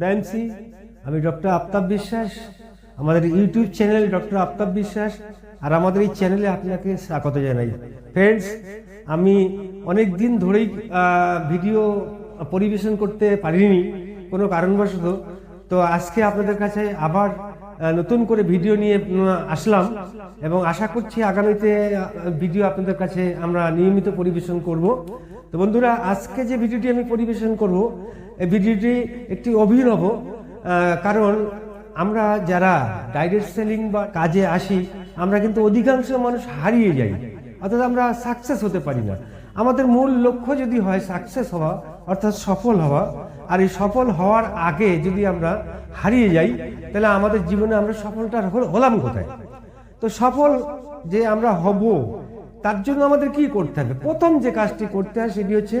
Dancy আমি doctor Aftab বিশ্বাস, আমাদের ইউটিউব চ্যানেল ডক্টর আফতাব বিশ্বাস, আর আমাদের এই চ্যানেলে আপনাকে স্বাগত জানাই। ফ্রেন্ডস আমি অনেক দিন ধরেই ভিডিও পরিবেশন করতে পারিনি, কোনো কারণবশত। তো আজকে আপনাদের কাছে আবার নতুন করে ভিডিও নিয়ে আসলাম এবং আশা করছি আগামীতে ভিডিও আপনাদের কাছে আমরা নিয়মিত পরিবেশন করব। তো বন্ধুরা, আজকে যে ভিডিওটি আমি পরিবেশন করব এই ভিডিওটি একটি অভিনব কারণ আমরা যারা ডাইরেক্ট সেলিং বা কাজে আসি, আমরা কিন্তু অধিকাংশ মানুষ হারিয়ে যাই। অর্থাৎ আমরা সাকসেস হতে পারি না। আমাদের মূল লক্ষ্য যদি হয় সাকসেস হওয়া, অর্থাৎ সফল হওয়া, আর এই সফল হওয়ার আগে যদি আমরা হারিয়ে যাই, তাহলে আমাদের জীবনে আমরা সফলটা হল- হলাম কোথায়? তো সফল যে আমরা হব তার জন্য আমাদের কি করতে হবে? প্রথম যে কাজটি করতে হয় সেটি হচ্ছে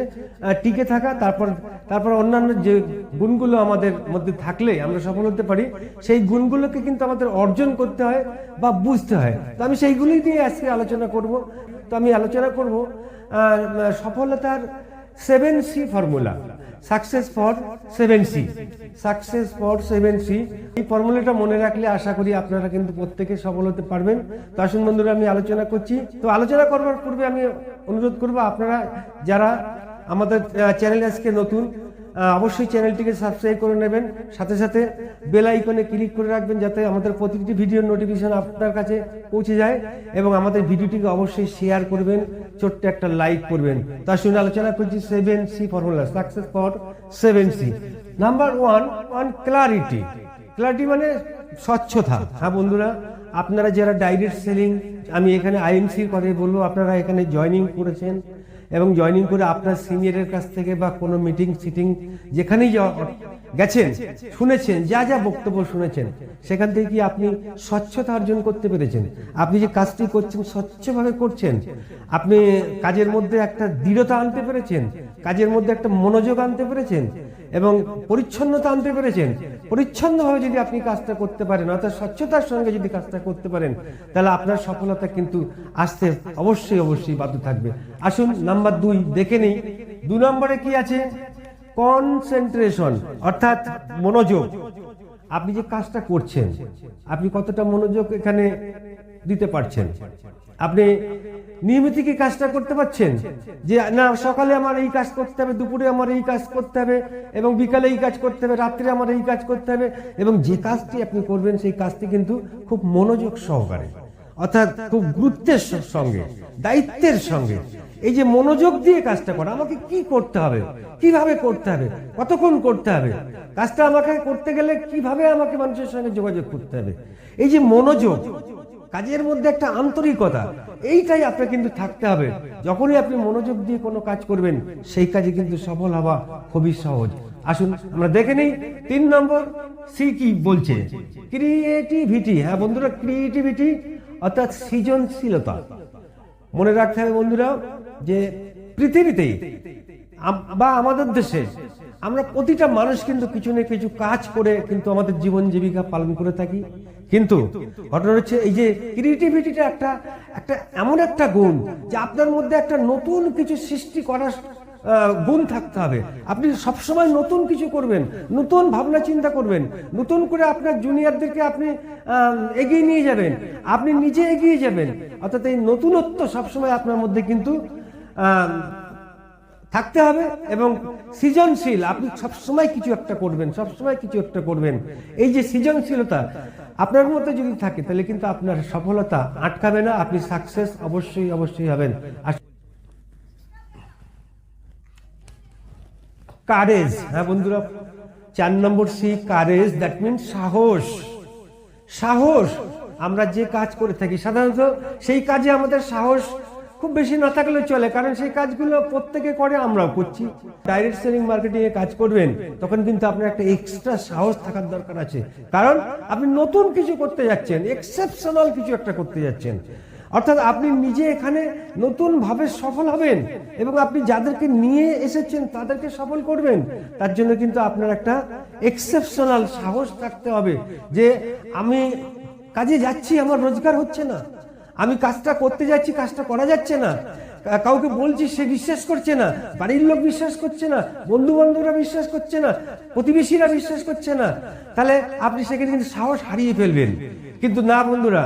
টিকে থাকা, তারপর তারপর অন্যান্য যে গুণগুলো আমাদের মধ্যে থাকলে আমরা সফল হতে পারি, সেই গুণগুলোকে কিন্তু আমাদের অর্জন করতে হয় বা বুঝতে হয়। তো আমি সেইগুলি নিয়ে আজকে আলোচনা করব। তো আমি আলোচনা করব সফলতার seven C formula success for seven C success for seven C এই ফর্মুলাটা মনে রাখলে আশা করি আপনারা কিন্তু প্রত্যেকে সফল হতে পারবেন। তো আসুন বন্ধুরা, আমি আলোচনা করছি। তো আলোচনা করবার পূর্বে আমি অনুরোধ করব আপনারা, যারা আমাদের চ্যানেল আজকে নতুন অবশ্যই চ্যানেলটিকে সাবস্ক্রাইব করে নেবেন। সাথে সাথে বেল আইকনে ক্লিক করে রাখবেন যাতে আমাদের প্রতিটি ভিডিওর নোটিফিকেশন আপনার কাছে পৌঁছে যায় এবং আমাদের ভিডিওটিকে অবশ্যই শেয়ার করবেন, ছোট্ট একটা লাইক করবেন। তার সঙ্গে আলোচনা করছি seven C formula success for seven C number one one clarity clarity মানে স্বচ্ছতা। হ্যাঁ বন্ধুরা আপনারা যারা ডাইরেক্ট সেলিং আমি এখানে আইএমসির কথাই বলব, আপনারা এখানে জয়নিং করেছেন এবং জয়নিং করে আপনার সিনিয়রের কাছ থেকে বা কোনো মিটিং সিটিং যেখানেই গেছেন, শুনেছেন, যা যা বক্তব্য শুনেছেন, সেখান থেকে কি আপনি স্বচ্ছতা অর্জন করতে পেরেছেন? আপনি যে কাজটি করছেন, স্বচ্ছভাবে করছেন, আপনি কাজের মধ্যে একটা দৃঢ়তা আনতে পেরেছেন, কাজের মধ্যে একটা মনোযোগ আনতে পেরেছেন এবং পরিচ্ছন্নতা আনতে পেরেছেন। পরিচ্ছন্নভাবে যদি আপনি কাজটা করতে পারেন, অর্থাৎ স্বচ্ছতার সঙ্গে যদি কাজটা করতে পারেন, তাহলে আপনার সফলতা কিন্তু আসতে অবশ্যই অবশ্যই বাধ্য থাকবে। আসুন, নাম্বার দুই, দেখে নেই। দু নম্বরে কি আছে? কনসেন্ট্রেশন, অর্থাৎ মনোযোগ। আপনি যে কাজটা করছেন, আপনি কতটা মনোযোগ এখানে দিতে পারছেন? আপনি নিয়মিত কি কাজটা করতে পারছেন? যে, না, সকালে আমার এই কাজ করতে হবে, দুপুরে আমার এই কাজ করতে হবে, এবং বিকালে এই কাজ করতে হবে, রাত্রে আমার এই কাজ করতে হবে, এবং যে কাজটি আপনি করবেন, সেই কাজটি কিন্তু খুব মনোযোগ সহকারে, অর্থাৎ খুব গুরুত্বের সঙ্গে, দায়িত্বের সঙ্গে। এই যে মনোযোগ দিয়ে কাজটা করা, আমাকে কি করতে হবে? কীভাবে করতে হবে? কতক্ষণ করতে হবে? কাজটা আমাকে করতে গেলে কীভাবে আমাকে মানুষের সঙ্গে যোগাযোগ করতে হবে? এই যে মনোযোগ কাজের মধ্যে একটা আন্তরিকতা, এইটাই আপনার কিন্তু থাকতে হবে। যখনই আপনি মনোযোগ দিয়ে কোনো কাজ করবেন, সেই কাজে কিন্তু সফল হওয়া খুবই সহজ। আসুন, আমরা দেখে নিই, তিন নম্বর সি কি বলছে? ক্রিয়েটিভিটি হ্যাঁ বন্ধুরা ক্রিয়েটিভিটি অর্থাৎ সৃজনশীলতা। মনে রাখতে হবে বন্ধুরা, যে পৃথিবীতেই বা আমাদের দেশে আমরা প্রতিটা মানুষ কিন্তু কিছু না কিছু কাজ করে কিন্তু আমাদের জীবন জীবিকা পালন করে থাকি। কিন্তু ঘটনা হচ্ছে এই যে ক্রিয়েটিভিটিটা একটা একটা এমন একটা গুণ যে আপনার মধ্যে একটা নতুন কিছু সৃষ্টি করার গুণ থাকতে হবে। আপনি সবসময় নতুন কিছু করবেন, নতুন ভাবনা চিন্তা করবেন, নতুন করে আপনার জুনিয়রদেরকে আপনি এগিয়ে নিয়ে যাবেন, আপনি নিজে এগিয়ে যাবেন। অর্থাৎ এই নতুনত্ব সবসময় আপনার মধ্যে কিন্তু থাকতে হবে এবং সৃজনশীল, আপনি সবসময় কিছু একটা করবেন, সবসময় কিছু একটা করবেন। এই যে সৃজনশীলতা, আপনার মধ্যে যদি থাকে, তাহলে কিন্তু আপনার সফলতা আটকাবে না, আপনি সাকসেস অবশ্যই অবশ্যই হবেন। কারেজ হ্যাঁ বন্ধুরা, চার নম্বর সি কারেজ দ্যাট মিন সাহস। সাহস, আমরা যে কাজ করে থাকি, সাধারণত সেই কাজে আমাদের সাহস খুব বেশি না থাকলে চলে, কারণ সেই কাজগুলো প্রত্যেকে করে, আমরাও করছি। ডাইরেক্ট সেলিং মার্কেটিং এ কাজ করবেন, তখন কিন্তু আপনার একটা এক্সট্রা সাহস থাকার দরকার আছে। কারণ আপনি নতুন কিছু করতে যাচ্ছেন এক্সেপশনাল কিছু একটা করতে যাচ্ছেন। অর্থাৎ আপনি নিজে এখানে নতুন ভাবে সফল হবেন এবং আপনি যাদেরকে নিয়ে এসেছেন তাদেরকে সফল করবেন, তার জন্য কিন্তু আপনার একটা এক্সেপশনাল সাহস থাকতে হবে যে আমি কাজে যাচ্ছি, আমার রোজগার হচ্ছে না। আমি কাজটা করতে যাচ্ছি, কাজটা করা যাচ্ছে না। কাউকে বলছি সে বিশ্বাস করছে না, বাড়ির লোক বিশ্বাস করছে না বন্ধু বান্ধবরা বিশ্বাস করছে না, প্রতিবেশীরা বিশ্বাস করছে না। তাহলে আপনি সেখানে কিন্তু সাহস হারিয়ে ফেলবেন। কিন্তু না বন্ধুরা,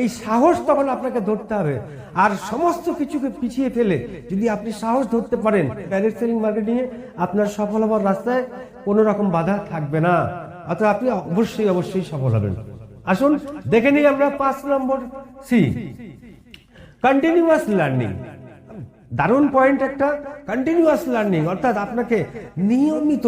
এই সাহস তখন আপনাকে ধরতে হবে। আর সমস্ত কিছুকে পিছিয়ে ফেলে যদি আপনি সাহস ধরতে পারেন ডাইরেক্ট সেলিং মার্কেটিংয়ে আপনার সফল হওয়ার রাস্তায় কোনো রকম বাধা থাকবে না। অর্থাৎ আপনি অবশ্যই অবশ্যই সফল হবেন। আসুন, দেখে নিই আমরা পাঁচ নম্বর সি কন্টিনিউয়াস লার্নিং দারুণ পয়েন্ট একটা। কন্টিনিউয়াস লার্নিং অর্থাৎ আপনাকে নিয়মিত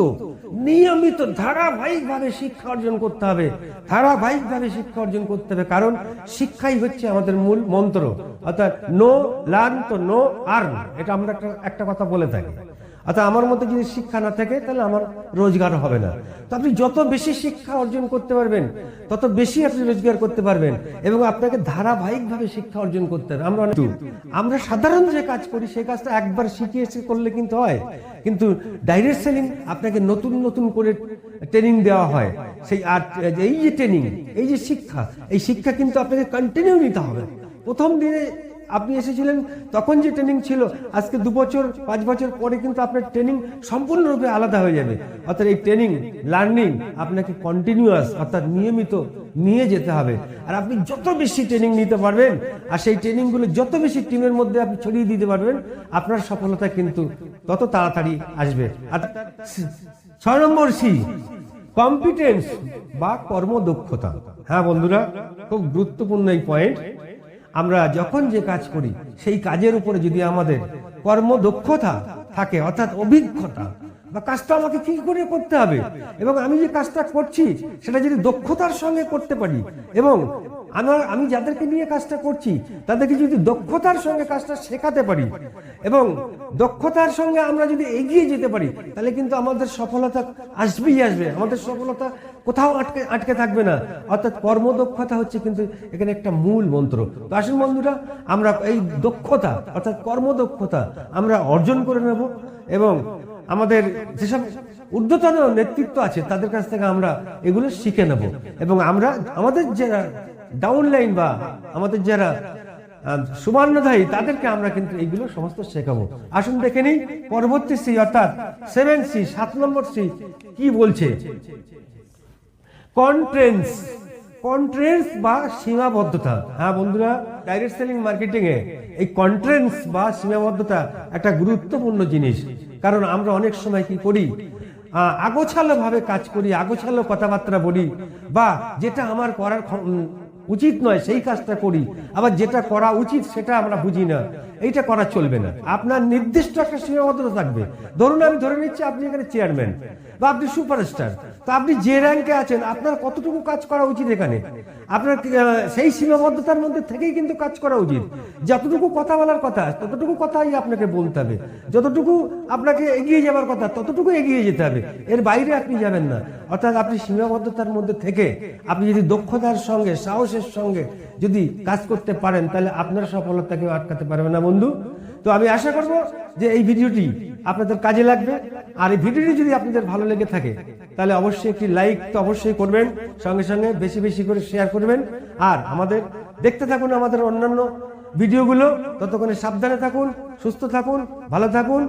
নিয়মিত ধারাবাহিকভাবে শিক্ষা অর্জন করতে হবে। ধারাবাহিকভাবে শিক্ষা অর্জন করতে হবে। কারণ শিক্ষাই হচ্ছে আমাদের মূল মন্ত্র। অর্থাৎ নো লার্ন তো নো আর্ন এটা আমরা একটা একটা কথা বলে থাকি। অর্থাৎ আমার মধ্যে যদি শিক্ষা না থাকে, তাহলে আমার রোজগার হবে না। তো আপনি যত বেশি শিক্ষা অর্জন করতে পারবেন, তত বেশি আপনি রোজগার করতে পারবেন এবং আপনাকে ধারাবাহিকভাবে শিক্ষা অর্জন করতে হবে। আমরা আমরা সাধারণ যে কাজ করি, সেই কাজটা একবার শিখে এসে করলে কিন্তু হয়। কিন্তু ডাইরেক্ট সেলিং আপনাকে নতুন নতুন করে ট্রেনিং দেওয়া হয়। সেই আর, এই যে ট্রেনিং এই যে শিক্ষা, এই শিক্ষা কিন্তু আপনাকে কন্টিনিউ নিতে হবে। প্রথম দিনে আপনি এসেছিলেন তখন যে ট্রেনিং ছিল, আজকে দু বছর, পাঁচ বছর পরে কিন্তু আপনার ট্রেনিং সম্পূর্ণরূপে আলাদা হয়ে যাবে। অর্থাৎ এই ট্রেনিং লার্নিং আপনাকে কন্টিনিউয়াস অর্থাৎ নিয়মিত নিয়ে যেতে হবে। আর আপনি যত বেশি ট্রেনিং নিতে পারবেন, আর সেই ট্রেনিংগুলো যত বেশি টিমের মধ্যে আপনি ছড়িয়ে দিতে পারবেন, আপনার সফলতা কিন্তু তত তাড়াতাড়ি আসবে। আর ছয় নম্বর সি কম্পিটেন্স বা কর্মদক্ষতা। হ্যাঁ বন্ধুরা, খুব গুরুত্বপূর্ণ এই পয়েন্ট আমরা যখন যে কাজ করি, সেই কাজের উপরে যদি আমাদের কর্মদক্ষতা থাকে, অর্থাৎ অভিজ্ঞতা, বা কাজটা আমাকে কি করে করতে হবে? এবং আমি যে কাজটা করছি, সেটা যদি দক্ষতার সঙ্গে করতে পারি, এবং আমার, আমি যাদেরকে নিয়ে কাজটা করছি, তাদেরকে যদি দক্ষতার সঙ্গে কাজটা শেখাতে পারি, এবং দক্ষতার সঙ্গে আমরা যদি এগিয়ে যেতে পারি, তাহলে কিন্তু আমাদের সফলতা আসবেই আসবে। আমাদের সফলতা কোথাও আটকে আটকে থাকবে না। অর্থাৎ কর্মদক্ষতা হচ্ছে কিন্তু এখানে একটা মূল মন্ত্র। তো আসুন বন্ধুরা আমরা এই দক্ষতা অর্থাৎ কর্মদক্ষতা আমরা অর্জন করে নেব এবং আমাদের যেসব ঊর্ধ্বতন নেতৃত্ব আছে তাদের কাছ থেকে আমরা এগুলো শিখে নেব। এবং আমরা আমাদের যারা ডাউনলাইন বা আমাদের যারা আহ, সুবর্ণধারী তাদেরকে আমরা কিন্তু এইগুলো সমস্ত শেখাবো। আসুন দেখে নিই পরবর্তী সি অর্থাৎ সেভেন সি সাত নম্বর সি কি বলছে? কন্ট্রেন্স কন্ট্রেন্স বা সীমাবদ্ধতা। হ্যাঁ বন্ধুরা ডাইরেক্ট সেলিং মার্কেটিং এ এই কন্ট্রেন্স বা সীমাবদ্ধতা একটা গুরুত্বপূর্ণ জিনিস। কারণ আমরা অনেক সময় কি করি? আগোছালো ভাবে কাজ করি, আগোছালো কথাবার্তা বলি, বা যেটা আমার করার উচিত নয় সেই কাজটা করি। আবার যেটা করা উচিত সেটা আমরা বুঝি না। এইটা করা চলবে না। আপনার নির্দিষ্ট একটা সীমাবদ্ধতা থাকবে। ধরুন আমি ধরে নিচ্ছি আপনি এখানে চেয়ারম্যান বা আপনি সুপারস্টার। তো আপনি যে র্যাঙ্কে আছেন, আপনার কতটুকু কাজ করা উচিত এখানে? আপনার সেই সীমাবদ্ধতার মধ্যে থেকেই কিন্তু কাজ করা উচিত। যতটুকু কথা বলার কথা, ততটুকু কথাই আপনাকে বলতে হবে। যতটুকু আপনাকে এগিয়ে যাবার কথা, ততটুকু এগিয়ে যেতে হবে। এর বাইরে আপনি যাবেন না। অর্থাৎ আপনি সীমাবদ্ধতার মধ্যে থেকে আপনি যদি দক্ষতার সঙ্গে, সাহসের সঙ্গে যদি কাজ করতে পারেন, তাহলে আপনার সফলতা কেউ আটকাতে পারবে না বন্ধু। তো আমি আশা করব যে এই ভিডিওটি আপনাদের কাজে লাগবে। আর এই ভিডিওটি যদি আপনাদের ভালো লেগে থাকে, তাহলে অবশ্যই একটি লাইক তো অবশ্যই করবেন, সঙ্গে সঙ্গে বেশি বেশি করে শেয়ার করবেন। আর আমাদের দেখতে থাকুন আমাদের অন্যান্য ভিডিওগুলো। ততক্ষণে সাবধানে থাকুন, সুস্থ থাকুন, ভালো থাকুন।